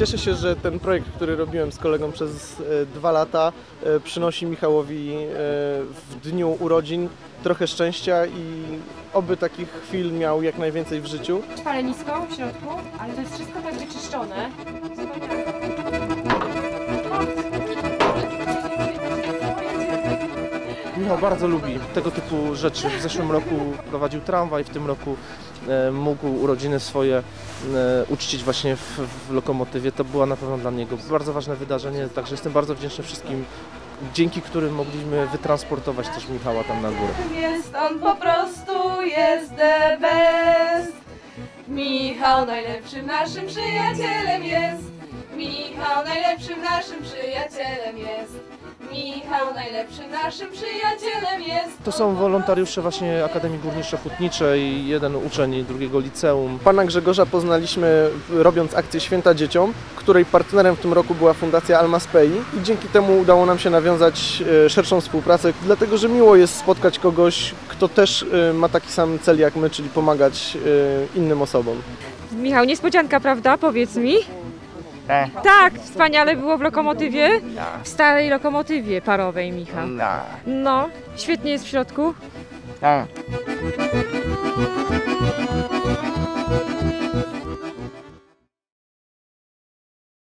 Cieszę się, że ten projekt, który robiłem z kolegą przez e, dwa lata, e, przynosi Michałowi e, w dniu urodzin trochę szczęścia i oby takich chwil miał jak najwięcej w życiu. Palenisko w środku, ale to jest wszystko tak wyczyszczone. Michał bardzo lubi tego typu rzeczy. W zeszłym roku prowadził tramwaj, w tym roku mógł urodziny swoje e, uczcić właśnie w, w lokomotywie. To było na pewno dla niego bardzo ważne wydarzenie, także jestem bardzo wdzięczny wszystkim, dzięki którym mogliśmy wytransportować też Michała tam na górę. Jest on po prostu jest the best. Michał najlepszym naszym przyjacielem jest. Michał najlepszym naszym przyjacielem jest. Michał najlepszym naszym przyjacielem jest. To są wolontariusze właśnie Akademii Górniczo-Hutniczej, jeden uczeń drugiego liceum. Pana Grzegorza poznaliśmy robiąc akcję Święta Dzieciom, której partnerem w tym roku była Fundacja Alma Spei i dzięki temu udało nam się nawiązać e, szerszą współpracę, dlatego że miło jest spotkać kogoś, kto też e, ma taki sam cel jak my, czyli pomagać e, innym osobom. Michał, niespodzianka, prawda? Powiedz mi. Tak. Tak, wspaniale było w lokomotywie. W starej lokomotywie parowej, Michał. No, No, świetnie jest w środku. tak.